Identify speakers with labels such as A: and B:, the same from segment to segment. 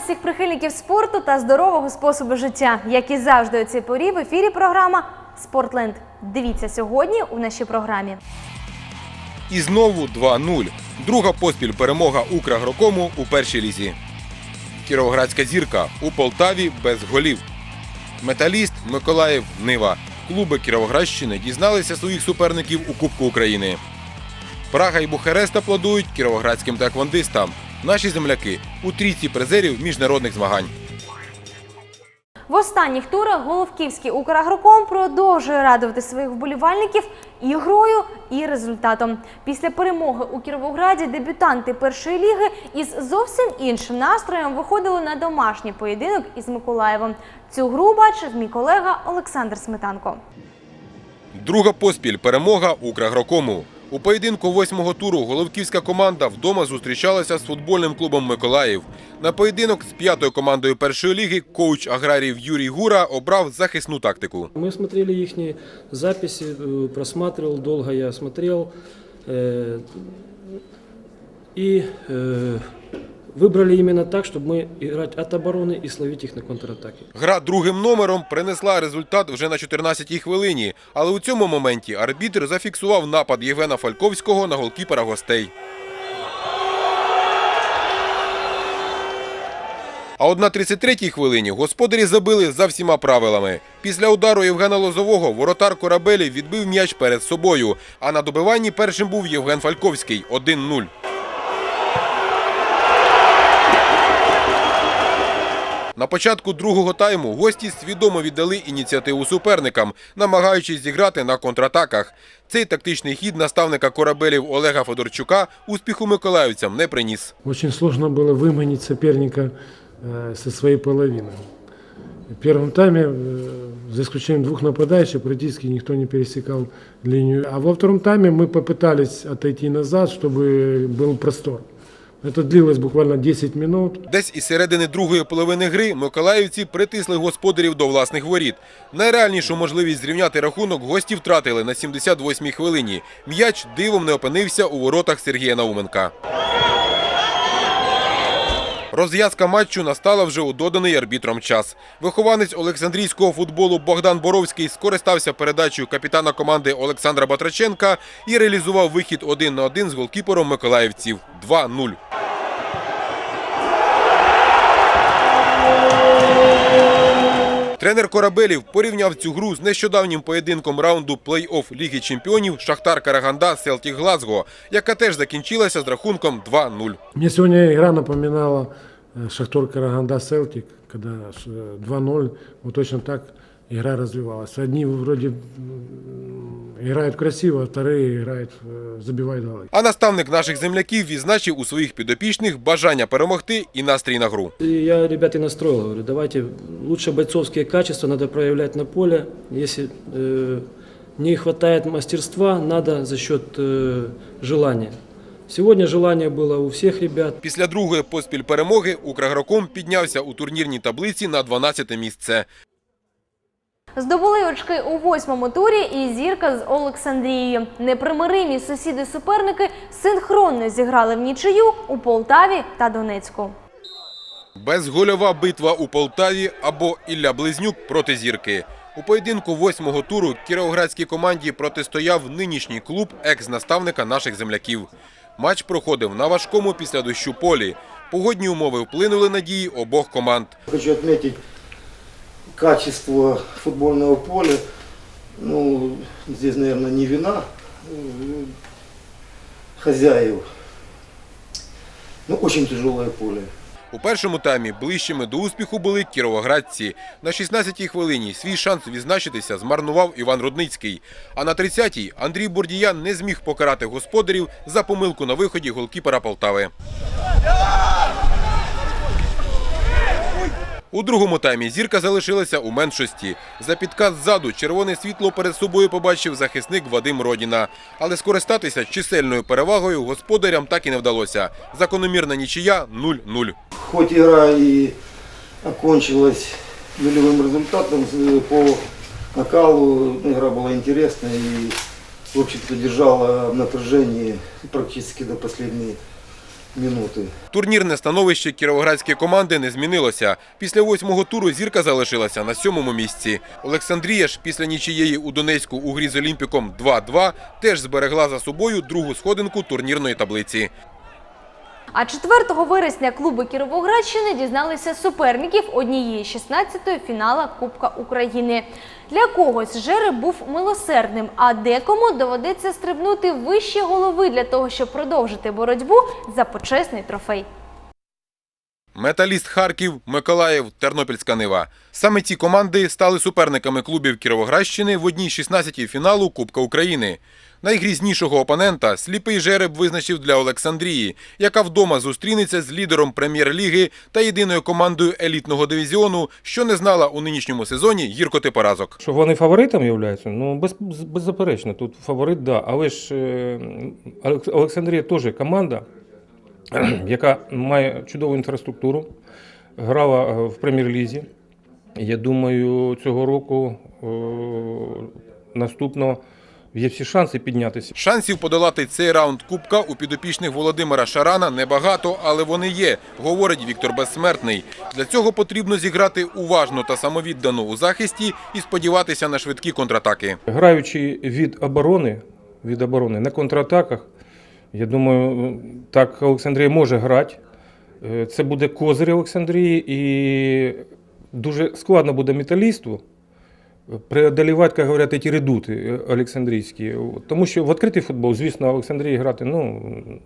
A: всіх прихильників спорту та здорового способу життя. Як і завжди у цій порі в ефірі програма Спортленд. Дивіться сьогодні у нашій програмі.
B: І знову 2-0. Друга поспіль перемога Украгрокому у першій лізі. Кіровоградська зірка у Полтаві без голів. Металіст Миколаїв Нива. Клуби Кіровоградщини дізналися своїх суперників у Кубку України. Прага і Бухарест аплодують кіровоградським таквондистам. Наші земляки у трійці призерів міжнародних змагань.
A: В останніх турах Головківський Украгроком продовжує радувати своїх вболівальників і грою, і результатом. Після перемоги у Кіровограді дебютанти першої ліги із зовсім іншим настроєм виходили на домашній поєдинок із Миколаєвом. Цю гру бачив мій колега Олександр Сметанко.
B: Друга поспіль перемога Украгрокому. У поєдинку восьмого туру головківська команда вдома зустрічалася з футбольним клубом Миколаїв. На поєдинок з п'ятою командою першої ліги коуч аграрів Юрій Гура обрав захисну тактику.
C: Мы смотрели их записи, э, просматривал, долго я смотрел. э, И э, выбрали именно так, чтобы мы играть от обороны и словить их на контратаке.
B: Гра другим номером принесла результат вже на 14-й хвилині, але у цьому моменті арбітр зафіксував напад Євгена Фальковського на голкіпера гостей. А от на 33-й хвилині господарі забили за всіма правилами. Після удару Євгена Лозового воротар корабелі відбив м'яч перед собою, а на добиванні першим був Євген Фальковський 1-0. На початку другого тайму гості свідомо віддали ініціативу суперникам, намагаючись зіграти на контратаках. Цей тактичний хід наставника корабелів Олега Федорчука успіху миколаївцям не приніс.
D: Очень сложно было выманить соперника э, со своей половины. В первом тайме, э, за исключением двух нападающих, практически никто не пересекал линию. А во втором тайме мы попытались отойти назад, чтобы был простор. Это длилось буквально 10 минут.
B: Десь із середини другої половини гри миколаївці притисли господарів до власних воріт. Найреальнішу можливість зрівняти рахунок гості втратили на 78-й хвилині. М'яч дивом не опинився у воротах Сергія Науменка. Розв'язка матчу настала вже у доданий арбітром час. Вихованець Олександрійського футболу Богдан Боровський скористався передачею капітана команди Олександра Батраченка і реалізував вихід один на один з голкіпером миколаївців 2-0. Тренер корабелів порівняв цю гру з нещодавнім поєдинком раунду плей-офф Ліги Чемпіонів Шахтар Караганда Селтік Глазго, яка теж закінчилася з рахунком 2-0.
D: Мені сьогодні игра напоминала Шахтар Шахтор Караганда Селтік, э, 2-0. Вот точно так игра розвивалася. Одні вроде м, играют красиво, а вторые играют, э, забивают голы.
B: А наставник наших земляків відзначив у своїх підопічних бажання перемогти і настрій на гру.
C: И я ребят и настроил, говорю, давайте лучше бойцовские качества надо проявлять на поле. Если э, не хватает мастерства, надо за счет э, желания. Сегодня желание было у всех ребят.
B: Після другої поспіль перемоги Украгроком піднявся у турнірній таблиці на 12 місце.
A: Здобули очки у восьмому турі і зірка з Олександрією. Непримиримі сусіди-суперники синхронно зіграли в нічию у Полтаві та Донецьку.
B: Безгольова битва у Полтаві або Ілля Близнюк проти зірки. У поєдинку восьмого туру кіровоградській команді протистояв нинішній клуб екс-наставника наших земляків. Матч проходив на важкому після дощу полі. Погодні умови вплинули на дії обох команд.
E: Хочу отметить качество футбольного поля. Ну, здесь, наверное, не вина э, хозяев. Ну, очень тяжелое поле.
B: У першому таймі ближчими до успіху були кіровоградці. На 16-й хвилині свій шанс відзначитися змарнував Іван Рудницький. А на 30-й Андрій Бурдіян не зміг покарати господарів за помилку на виході голкіпера Полтави. У другому таймі зірка залишилася у меншості. За підказ ззаду червоне світло перед собою побачив захисник Вадим Родіна. Але скористатися чисельною перевагою господарям так і не вдалося. Закономірна нічия 0-0.
E: Хоть игра и окончилась нулевым результатом, э, по накалу ну, игра была интересная и, в общем-то, держала в напряжении практически до последней минуты.
B: Турнірне становище кіровоградської команди не змінилося. Після восьмого туру зірка залишилася на сьомому місці. Олександрія ж після нічиєї у Донецьку у грі з Олімпіком 2-2 теж зберегла за собою другу сходинку турнірної таблиці.
A: А 4 вересня клуби Кіровоградщини дізналися суперників однієї 16-ї фінала Кубка України. Для когось жереб був милосердним, а декому доведеться стрибнути вище голови для того, щоб продовжити боротьбу за почесний трофей.
B: Металіст Харків, Миколаїв, Тернопільська Нива. Саме ці команди стали суперниками клубів Кіровоградщини в одній 16-й фіналу Кубка України. Найгрізнішого опонента сліпий жереб визначив для Олександрії, яка вдома зустрінеться з лідером прем'єр-ліги та єдиною командою елітного дивізіону, що не знала у нинішньому сезоні гіркоти поразок.
F: Що вони фаворитом являються? Ну, без, беззаперечно, тут фаворит, да. Але ж е, Олександрія теж команда, яка має чудову інфраструктуру, грала е, в прем'єр-лізі. Я думаю, цього року е, наступного є всі шанси піднятися.
B: Шансів подолати цей раунд Кубка у підопічних Володимира Шарана небагато, але вони є, говорить Віктор Безсмертний. Для цього потрібно зіграти уважно та самовіддано у захисті і сподіватися на швидкі контратаки.
F: Граючи від оборони, від оборони на контратаках, я думаю, так Олександрія може грати. Е, Це буде козир Олександрії, і дуже складно буде металісту преодолівати, як говорять, ці редути е, Олександрійські. Тому що в відкритий футбол, звісно, Олександрії грати ну,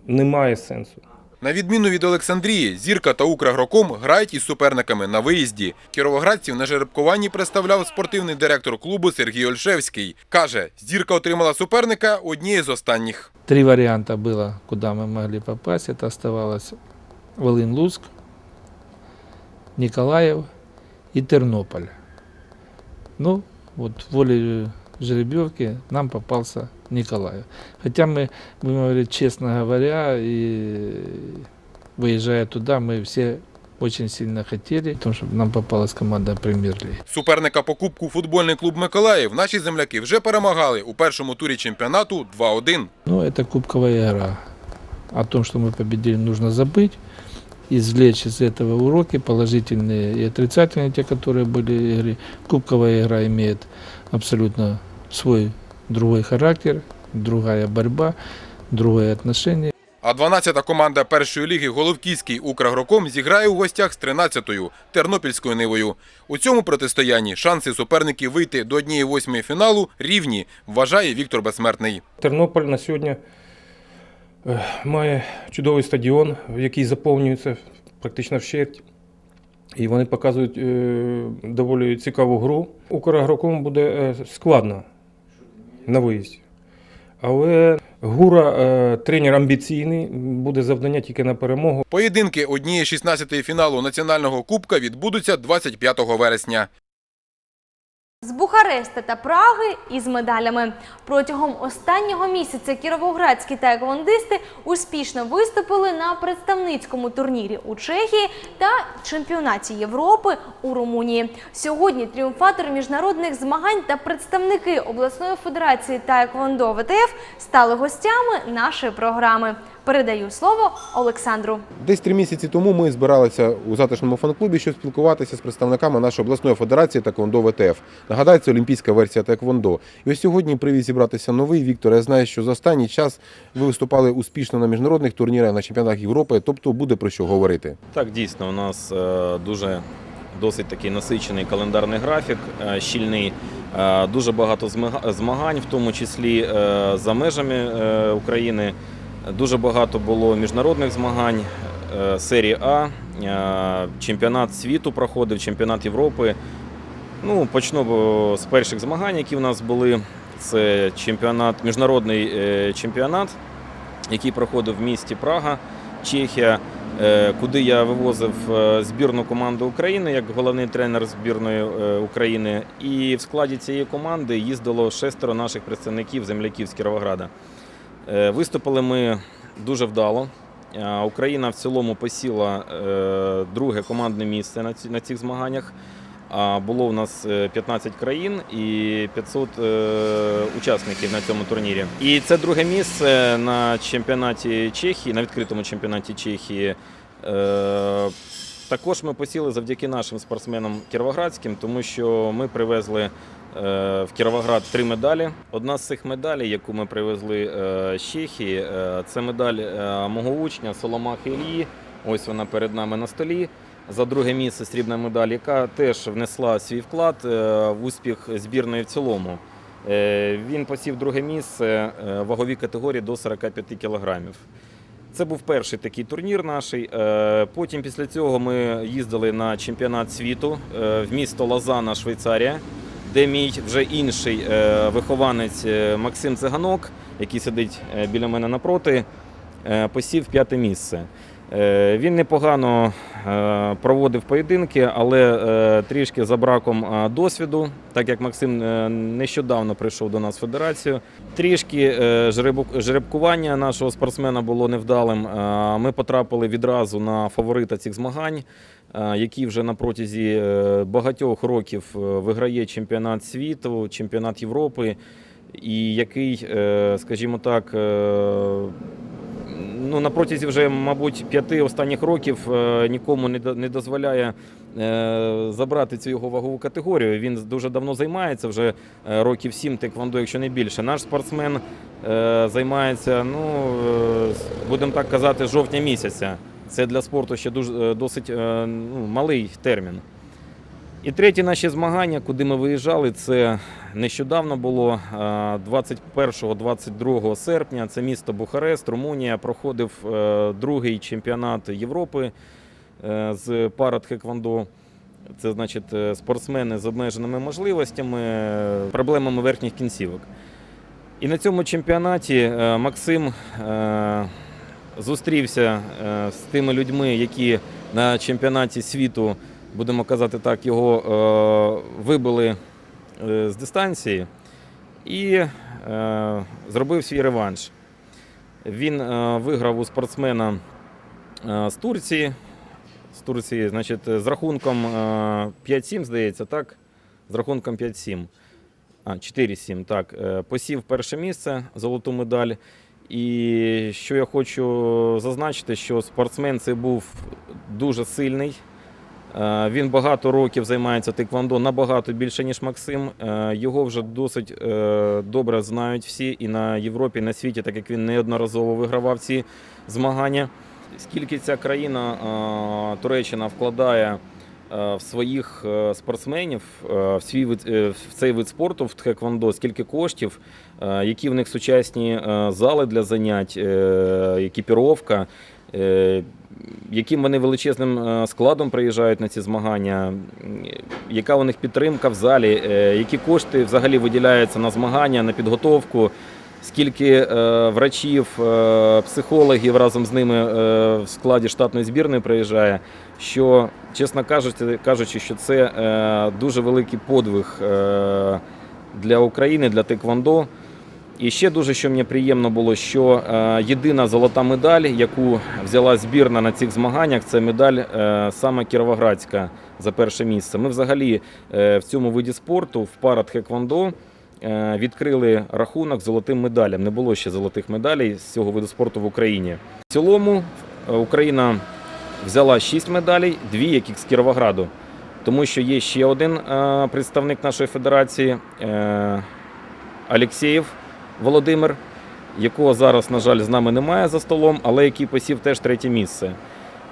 F: немає сенсу.
B: На відміну від Олександрії, Зірка та Украгроком грають із суперниками на виїзді. Кіровоградців на жеребкуванні представляв спортивний директор клубу Сергій Ольшевський. Каже, Зірка отримала суперника однієї з останніх.
G: Три варианта было, куда мы могли попасть. Это оставалось Волын-Луцк, Николаев и Тернополь. Ну, вот волей жеребьевки нам попался Николаев. Хотя мы, будем говорить, честно говоря, и выезжая туда, мы все очень сильно хотели, потому что нам попалась команда премьер-лиги.
B: Суперника по кубку футбольний клуб Миколаїв наші земляки вже перемагали у першому турі чемпіонату 2-1.
G: Ну, это кубковая игра. О том, что мы победили, нужно забыть, извлечь из этого уроки положительные и отрицательные, те, которые были в игре. Кубковая игра имеет абсолютно свой другой характер, другая борьба, другое отношение.
B: А 12-та команда першої ліги Головківський Украгроком зіграє у гостях з 13-ю Тернопільською Нивою. У цьому протистоянні шанси суперників вийти до однієї восьмої фіналу рівні, вважає Віктор Безсмертний.
F: Тернополь на сьогодні е, має чудовий стадіон, який заповнюється практично вщерть. І вони показують е, доволі цікаву гру. Украгрокому буде е, складно на виїзді. Але Гура, е, тренер амбіційний, буде завдання тільки на перемогу.
B: Поєдинки однієї 16-ї фіналу національного кубка відбудуться 25 вересня.
A: З Бухареста та Праги із медалями протягом останнього місяця кіровоградські таеквондисти успішно виступили на представницькому турнірі у Чехії та чемпіонаті Європи у Румунії. Сьогодні тріумфатори міжнародних змагань та представники обласної федерації таеквондо ВТФ стали гостями нашої програми. Передаю слово Олександру.
B: Десь три місяці тому ми збиралися у затишному фан-клубі, щоб спілкуватися з представниками нашої обласної федерації Таеквондо ВТФ. Нагадаю, це олімпійська версія Таеквондо. І ось сьогодні привіз зібратися новий Віктор. Я знаю, що за останній час ви виступали успішно на міжнародних турнірах, на чемпіонатах Європи, тобто буде про що говорити.
H: Так, дійсно, у нас е, дуже досить такий насичений календарний графік, е, щільний. Е, Дуже багато змагань, в тому числі за межами України. Дуже багато було міжнародних змагань, е, серії А, е, чемпіонат світу проходив, чемпіонат Європи. Ну, почну з перших змагань, які в нас були. Це чемпіонат, міжнародний е, чемпіонат, який проходив в місті Прага, Чехія, е, куди я вивозив е, збірну команду України як головний тренер збірної е, України. І в складі цієї команди їздило шестеро наших представників земляків з Кіровограда. Е, Виступили ми дуже вдало. Е, Україна в цілому посіла е, друге командне місце на цих змаганнях. Було в нас е, 15 країн і 500 е, учасників на цьому турнірі. І це друге місце на чемпіонаті Чехії, на відкритому чемпіонаті Чехії. Е, Також ми посіли завдяки нашим спортсменам кіровоградським, тому що ми привезли е, в Кіровоград три медалі. Одна з цих медалей, яку ми привезли е, з Чехії, е, це медаль е, мого учня Соломахи Ілії. Ось вона перед нами на столі. За друге місце срібна медаль, яка теж внесла свій вклад е, в успіх збірної в цілому. Е, Він посів друге місце е, ваговій категорії до 45 кілограмів. Це був перший такий турнір наш. Е, Потім після цього ми їздили на чемпіонат світу е, в місто Лазана, Швейцарія, де мій вже інший е, вихованець Максим Циганок, який сидить біля мене напроти, посів п'яте місце. Він непогано проводив поєдинки, але е, трішки за браком е, досвіду, так як Максим е, нещодавно прийшов до нас в федерацію. Трішки е, жеребкування нашого спортсмена було невдалим. Е, Ми потрапили відразу на фаворита цих змагань, е, який вже на протязі е, багатьох років е, виграє чемпіонат світу, чемпіонат Європи, і який, е, скажімо так, е, ну, на протязі вже, мабуть, п'яти останніх років е, нікому не дозволяє е, забрати цю його вагову категорію. Він дуже давно займається, вже е, років сім теквондо, якщо не більше. Наш спортсмен займається, ну, будемо так казати, жовтня місяця. Це для спорту ще дуже, досить ну, малий термін. І треті наші змагання, куди ми виїжджали, це нещодавно було е, 21-22 серпня. Це місто Бухарест, Румунія. Проходив е, другий чемпіонат Європи е, з парадхеквондо. Це значить е, спортсмени з обмеженими можливостями, проблемами верхніх кінцівок. І на цьому чемпіонаті Максим зустрівся з тими людьми, які на чемпіонаті світу будемо казати так, його е, вибили е, з дистанції і е, зробив свій реванш. Він виграв у спортсмена з Турції. З Турції, значить, з рахунком е, 5-7, здається, так? З рахунком 5-7. А, 4-7, так. Посів перше місце, золоту медаль. І що я хочу зазначити, що спортсмен цей був дуже сильний. Е, Він багато років займається тиквондо, набагато більше, ніж Максим. Е, Його вже досить е, добре знають всі і на Європі, і на світі, так як він неодноразово вигравав ці змагання. Скільки ця країна, Туреччина, вкладає в своїх спортсменів в, свій в цей вид спорту, в тхеквондо, скільки коштів, які в них сучасні зали для занять, екіпіровка, яким вони величезним е, складом приїжджають на ці змагання, яка у них підтримка в залі, е, які кошти взагалі виділяються на змагання, на підготовку, скільки е, врачів, е, психологів разом з ними е, в складі штатної збірної приїжджає, що, чесно кажучи, кажучи, що це е, дуже великий подвиг е, для України, для Теквондо. І ще дуже що мені приємно було, що е, єдина золота медаль, яку взяла збірна на цих змаганнях, це медаль е, саме Кіровоградська за перше місце. Ми взагалі е, в цьому виді спорту в парадхеквондо е, відкрили рахунок золотим медалям. Не було ще золотих медалей з цього виду спорту в Україні. В цілому Україна взяла 6 медалей, дві яких з Кіровограду. Тому що є ще один представник нашої федерації Алєксєєв Володимир, якого зараз, на жаль, з нами немає за столом, але який посів теж третє місце.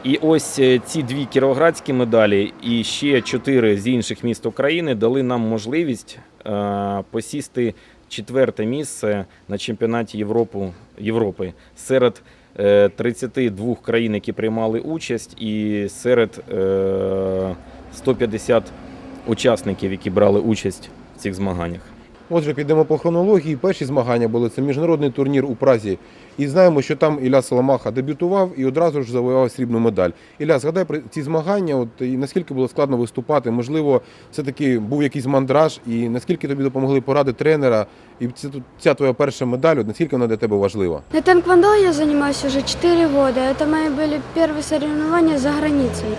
H: І ось е, ці дві кіровоградські медалі і ще чотири з інших міст України дали нам можливість е, посісти четверте місце на чемпіонаті Європу, Європи серед е, 32 країн, які приймали участь, і серед е, 150 учасників, які брали участь в цих змаганнях.
B: Отже, підемо по хронології. Перші змагання були це міжнародний турнір у Празі. І знаємо, що там Ілля Соломаха дебютував і одразу ж завоював срібну медаль. Ілля, згадай про ці змагання, от і наскільки було складно виступати? Можливо, все-таки був якийсь мандраж, і наскільки тобі допомогли поради тренера? І ця, ця твоя перша медаль, от наскільки вона для тебе важлива?
I: На тэквондо я занимаюсь уже 4 года. Это мои были первые соревнования за границей.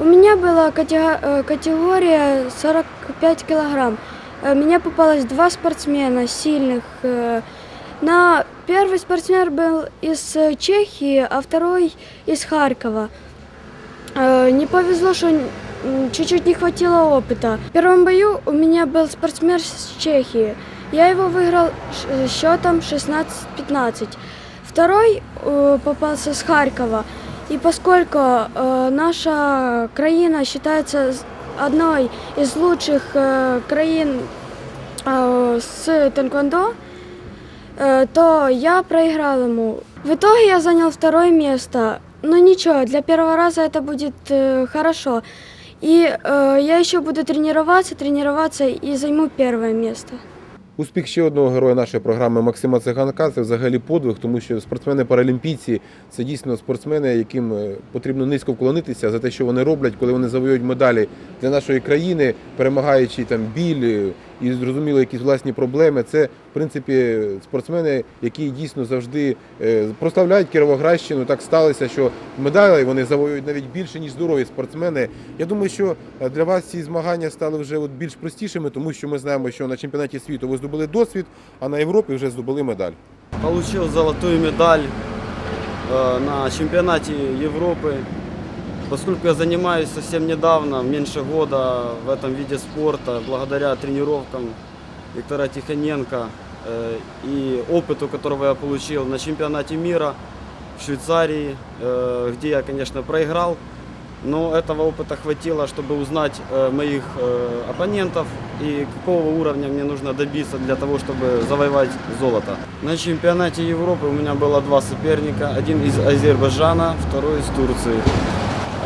I: У меня была катего- э, категория 45 килограмм. Э, Мне попалось два спортсмена сильных. э, На первый спортсмен был из э, Чехии, а второй из Харькова. Э, Не повезло, что м, чуть-чуть не хватило опыта. В первом бою у меня был спортсмен с Чехии. Я его выиграл ш- счетом 16-15. Второй э, попался с Харькова. И поскольку э, наша краина считается с- одной из лучших э, краин э, с тэквондо, э, то я проиграл ему. В итоге я занял второе место. Но ничего, для первого раза это будет э, хорошо. И э, я еще буду тренироваться, тренироваться и займу первое место.
B: Успіх ще одного героя нашої програми Максима Циганка це взагалі подвиг, тому що спортсмени-паралімпійці це дійсно спортсмени, яким е, потрібно низько вклонитися за те, що вони роблять, коли вони завоюють медалі для нашої країни, перемагаючи там біль і зрозуміло якісь власні проблеми. Це в принципі спортсмени, які дійсно завжди е, прославляють Кіровоградщину. Так сталося, що медалі вони завоюють навіть більше ніж здорові спортсмени. Я думаю, що е, для вас ці змагання стали вже от більш простішими, тому що ми знаємо, що на чемпіонаті світу ви здобули досвід, а на Європі вже здобули медаль.
J: Получил золотую медаль э, на чемпионате Европы. Поскольку я занимаюсь совсем недавно, меньше года в этом виде спорта, благодаря тренировкам Виктора Тихоненко э, и опыту, которого я получил на чемпионате мира в Швейцарии, э, где я, конечно, проиграл, но этого опыта хватило, чтобы узнать э, моих э, оппонентов и какого уровня мне нужно добиться для того, чтобы завоевать золото. На чемпионате Европы у меня было два соперника. Один из Азербайджана, второй из Турции.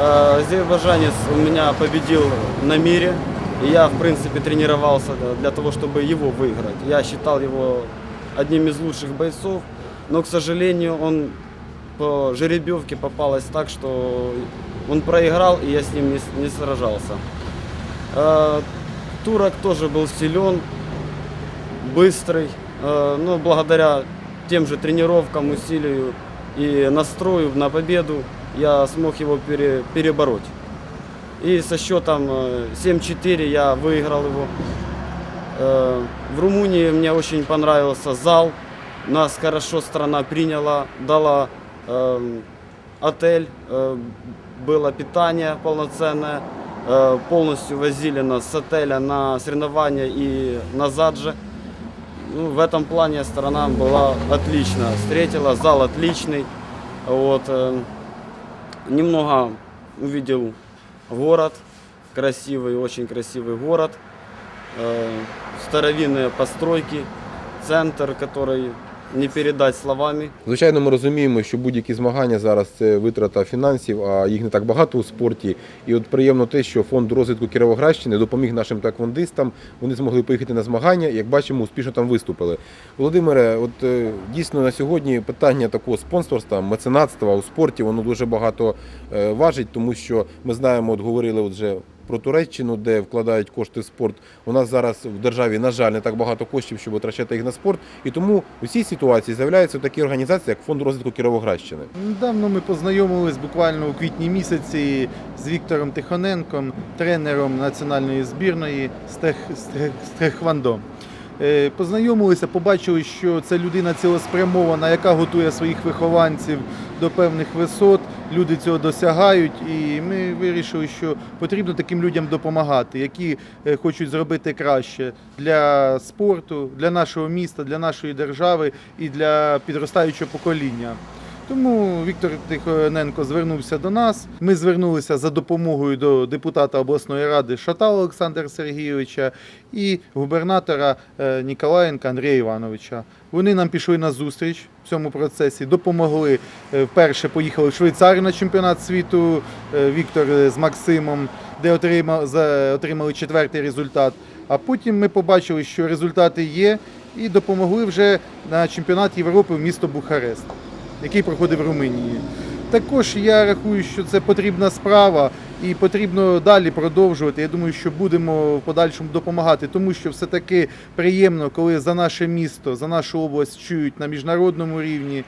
J: Э, Азербайджанец у меня победил на мире. И я, в принципе, тренировался для того, чтобы его выиграть. Я считал его одним из лучших бойцов. Но, к сожалению, он по жеребьевке попалось так, что он проиграл, и я с ним не, не сражался. Э, Турок тоже был силен, быстрый, э, но благодаря тем же тренировкам, усилию и настрою на победу я смог его пере- перебороть. И со счетом э, 7-4 я выиграл его. Э, В Румынии мне очень понравился зал. Нас хорошо страна приняла, дала эм, отель, э, было питание полноценное. Э, Полностью возили нас с отеля на соревнования и назад же. Ну, в этом плане сторона была отлично. Встретила, зал отличный. Вот, э, немного увидел город, красивый, очень красивый город. Э, старовинные постройки, центр, который не передать словами.
B: Звичайно, ми розуміємо, що будь-які змагання зараз це витрата фінансів, а їх не так багато у спорті. І от приємно те, що фонд розвитку Кіровоградщини допоміг нашим таквондистам. Вони змогли поїхати на змагання. Як бачимо, успішно там виступили. Володимире, от е, дійсно на сьогодні питання такого спонсорства, меценатства у спорті, воно дуже багато е, важить, тому що ми знаємо, от говорили от вже. Про Туреччину, де вкладають кошти в спорт, у нас зараз в державі, на жаль, не так багато коштів, щоб витрачати їх на спорт. І тому у цій ситуації з'являються такі організації, як фонд розвитку Кіровоградщини.
K: Недавно ми познайомились буквально у квітні місяці з Віктором Тихоненком, тренером національної збірної з тех- Е, Познайомилися, побачили, що це людина цілеспрямована, яка готує своїх вихованців до певних висот. Люди цього досягають, і ми вирішили, що потрібно таким людям допомагати, які е, хочуть зробити краще для спорту, для нашого міста, для нашої держави і для підростаючого покоління. Тому Віктор Тихоненко звернувся до нас. Ми звернулися за допомогою до депутата обласної ради Шатала Олександра Сергійовича і губернатора е, Ніколаєнка Андрія Івановича. Вони нам пішли на зустріч в цьому процесі, допомогли. Е, Вперше поїхали в Швейцарію на чемпіонат світу. е, Віктор з Максимом, де отримали четвертий результат. А потім ми побачили, що результати є, і допомогли вже на чемпіонат Європи в місто Бухарест який проходив в Румунії. Також я рахую, що це потрібна справа і потрібно далі продовжувати. Я думаю, що будемо в подальшому допомагати, тому що все-таки приємно, коли за наше місто, за нашу область чують на міжнародному рівні,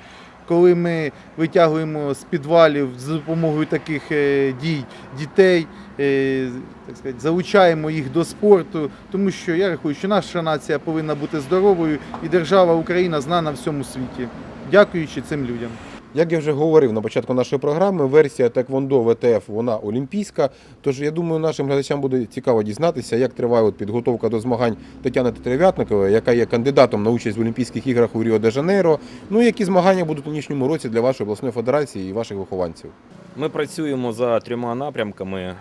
K: коли ми витягуємо з підвалів за допомогою таких е, дій дітей, е, так сказати, залучаємо їх до спорту, тому що я рахую, що наша нація повинна бути здоровою і держава Україна знана всьому світі, дякуючи цим людям.
B: Як я вже говорив на початку нашої програми, версія Теквондо ВТФ вона олімпійська. Тож я думаю, нашим глядачам буде цікаво дізнатися, як триває от підготовка до змагань Тетяни Тетерев'ятникової, яка є кандидатом на участь в Олімпійських іграх у Ріо де Жанейро. Ну і які змагання будуть у нинішньому році для вашої обласної федерації і ваших вихованців.
H: Ми працюємо за трьома напрямками е,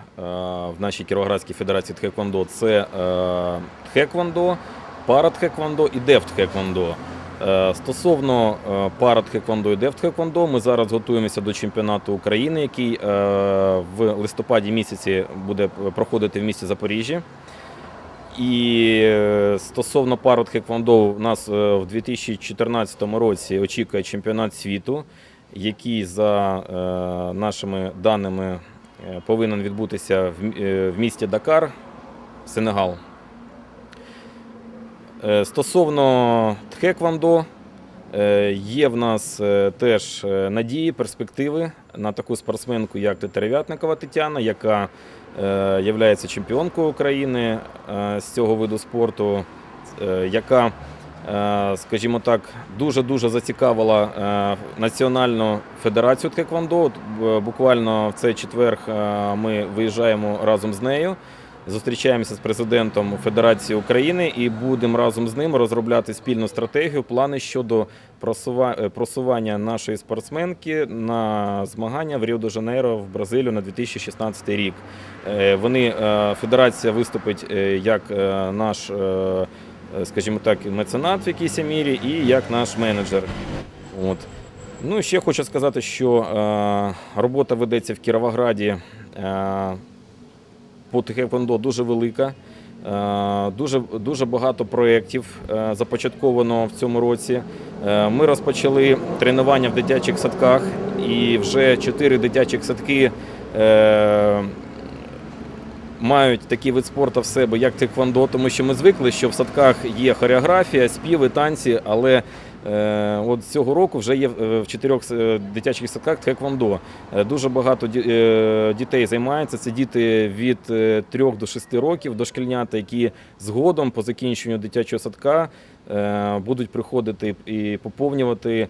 H: в нашій Кіровоградській федерації Тхеквондо. Це е, Тхеквондо, паратхеквондо і дефтхеквондо. Е, Стосовно е, паратхеквондо і дефтхеквондо, ми зараз готуємося до чемпіонату України, який е, в листопаді місяці буде проходити в місті Запоріжжі. І стосовно пару тхеквондо, у нас в 2014 році очікує чемпіонат світу, який за нашими даними повинен відбутися в місті Дакар, Сенегал. Е, Стосовно тхеквондо, е, є в нас е, теж надії, перспективи на таку спортсменку, як Тетерев'ятникова Тетяна, яка являється чемпіонкою України з цього виду спорту, яка, скажімо так, дуже-дуже зацікавила Національну федерацію б- Буквально в цей четвер ми виїжджаємо разом з нею. Зустрічаємося з президентом Федерації України і будемо разом з ним розробляти спільну стратегію, плани щодо е, просування нашої спортсменки на змагання в Ріо-де-Жанейро в Бразилію на 2016 рік. Е, Вони е, федерація виступить як наш, скажімо так, меценат в якійсь мірі і як наш менеджер. От. Ну, ще хочу сказати, що робота ведеться в Кіровограді. По Тхеквондо дуже велика. Е, Дуже, дуже багато проєктів е, започатковано в цьому році. Е, Ми розпочали тренування в дитячих садках, і вже чотири дитячих садки мають такий вид спорту в себе, як тхеквондо, тому що ми звикли, що в садках є хореографія, співи, танці, але от цього року вже є е, в чотирьох е, дитячих садках тхеквондо. Е, Дуже багато е, дітей займаються. Це діти від 3 до 6 років, дошкільнята, які згодом по закінченню дитячого садка е, будуть приходити і поповнювати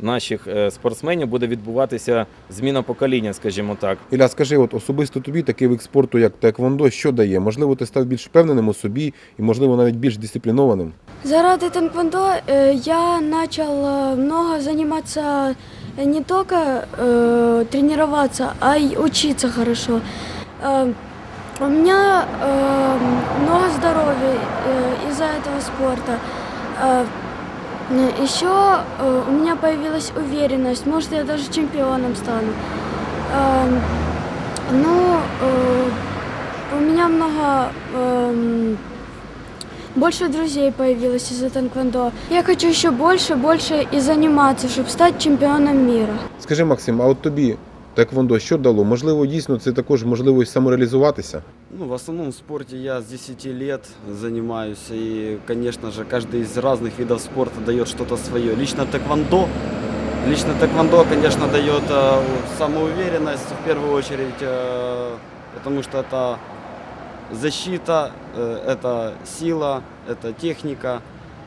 H: наших е, спортсменів. Буде відбуватися зміна покоління, скажімо так.
B: Ілля, скажи, от особисто тобі такий вид спорту, як Теквондо, що дає? Можливо, ти став більш впевненим у собі і, можливо, навіть більш дисциплінованим.
I: Заради тэквондо э, я начал э, много заниматься э, не только э, тренироваться, а и учиться хорошо. Э, у меня э, много здоровья э, из-за этого спорта. Э, еще э, у меня появилась уверенность, может я даже чемпионом стану. Э, ну, э, у меня много эм, больше друзей появилось из-за тэквондо. Я хочу еще больше, больше и заниматься, чтобы стать чемпионом мира.
B: Скажи, Максим, а от тобі Теквондо що дало? Можливо, дійсно це також можливість самореалізуватися?
J: Ну, в основном в спорте я с 10 лет занимаюсь, и, конечно же, каждый из разных видов спорта дает что-то свое. Лично тэквондо, лично тэквондо, конечно, дает э, самоуверенность в первую очередь, э, потому что это защита, э, это сила, это техника,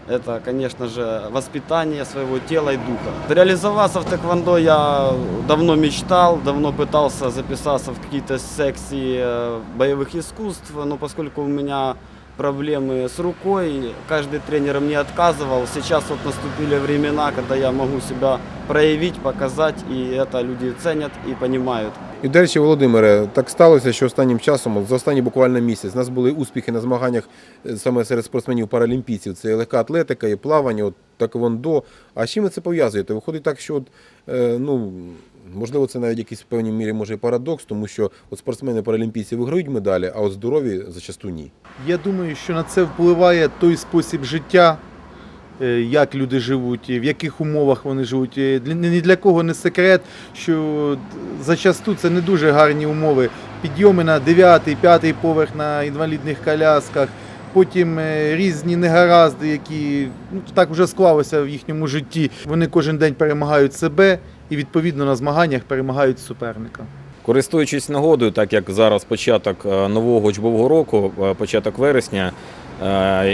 J: это, конечно же, воспитание своего тела и духа. Реализоваться в тэквондо я давно мечтал, давно пытался записаться в какие-то секции э, боевых искусств, но поскольку у меня проблемы с рукой, каждый тренер мне отказывал. Сейчас вот наступили времена, когда я могу себя проявить, показать, и это люди ценят и понимают.
B: І до речі, Володимире, так сталося, що останнім часом, за останній буквально місяць, у нас були успіхи на змаганнях е, саме серед спортсменів паралімпійців. Це і легка атлетика, і плавання, от таквондо. А з чим ви це пов'язуєте? Виходить так, що от, е, ну. Можливо, це навіть якийсь в певній мірі може і парадокс, тому що от спортсмени паралімпійці виграють медалі, а от здорові зачасту ні.
K: Я думаю, що на це впливає той спосіб життя, як люди живуть, в яких умовах вони живуть. Е, Ні для кого не секрет, що зачасту це не дуже гарні умови. Підйоми на 9-5 поверх на інвалідних колясках, потім е, різні негаразди, які ну, так вже склалося в їхньому житті. Вони кожен день перемагають себе і відповідно на змаганнях перемагають суперника.
H: Користуючись нагодою, так як зараз початок е, нового учбового року, е, початок вересня, е,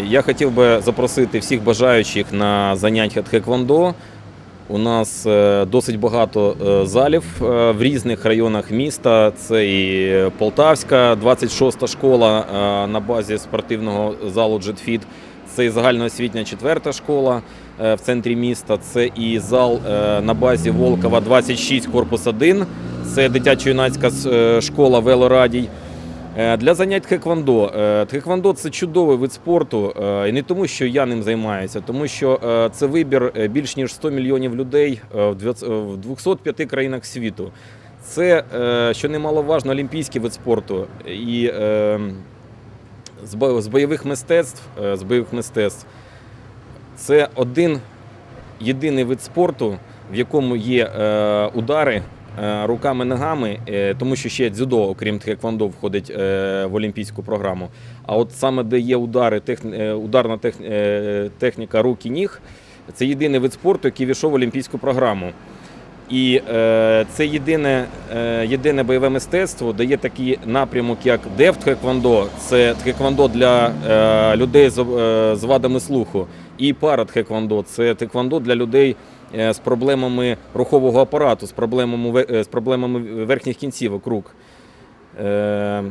H: я хотів би запросити всіх бажаючих на заняття тхеквондо. У нас е, досить багато е, залів е, в різних районах міста. Це і Полтавська, 26-та школа е, на базі спортивного залу JetFit. Це і загальноосвітня четверта школа е, в центрі міста. Це і зал е, на базі Волкова 26, корпус 1. Це дитячо-юнацька е, школа Велорадій. Е, Для занять тхеквондо. Е, Тхеквондо це чудовий вид спорту, е, і не тому, що я ним займаюся, тому що це вибір більш ніж 100 мільйонів людей в 205 країнах світу. Це, що немаловажно, олімпійський вид спорту. І з бойових мистецтв, з бойових мистецтв це один єдиний вид спорту, в якому є удари е, руками ногами, е, тому що ще дзюдо, окрім тхеквондо, входить е, в олімпійську програму. А от саме де є удари, ударна тех, техніка рук і ніг, це єдиний вид спорту, який війшов в олімпійську програму. І це єдине, єдине бойове мистецтво дає такий напрямок, як дев тхеквондо, це тхеквондо для людей з, з вадами слуху, і пара тхеквондо це тхеквондо для людей з проблемами рухового апарату, з проблемами, е, з проблемами верхніх кінцівок рук. Е,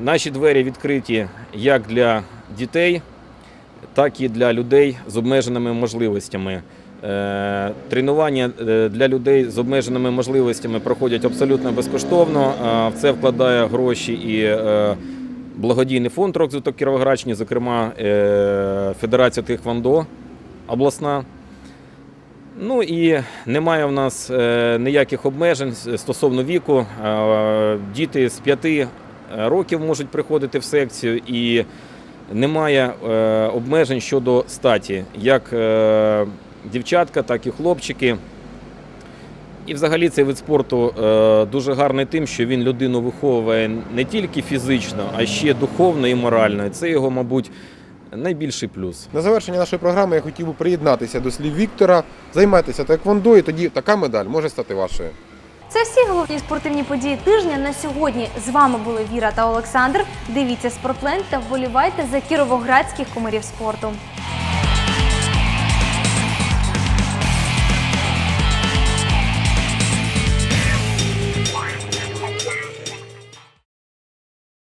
H: наші двері відкриті як для дітей, так і для людей з обмеженими можливостями. Е, Тренування е, для людей з обмеженими можливостями проходять абсолютно безкоштовно. В це вкладає гроші і е, благодійний фонд розвиток Кіровоградщини, зокрема е, Федерація Тихвандо обласна. Ну і немає в нас е, ніяких обмежень стосовно віку. Е, Діти з 5 років можуть приходити в секцію і немає е, обмежень щодо статі, як е, дівчатка, так і хлопчики. І взагалі цей вид спорту е, дуже гарний тим, що він людину виховує не тільки фізично, а ще духовно і морально. Це його, мабуть, найбільший плюс.
B: На завершення нашої програми я хотів би приєднатися до слів Віктора. Займайтеся таеквондо, і тоді така медаль може стати вашою.
A: Це всі головні спортивні події тижня на сьогодні. З вами були Віра та Олександр. Дивіться спортленд та вболівайте за кіровоградських комарів спорту.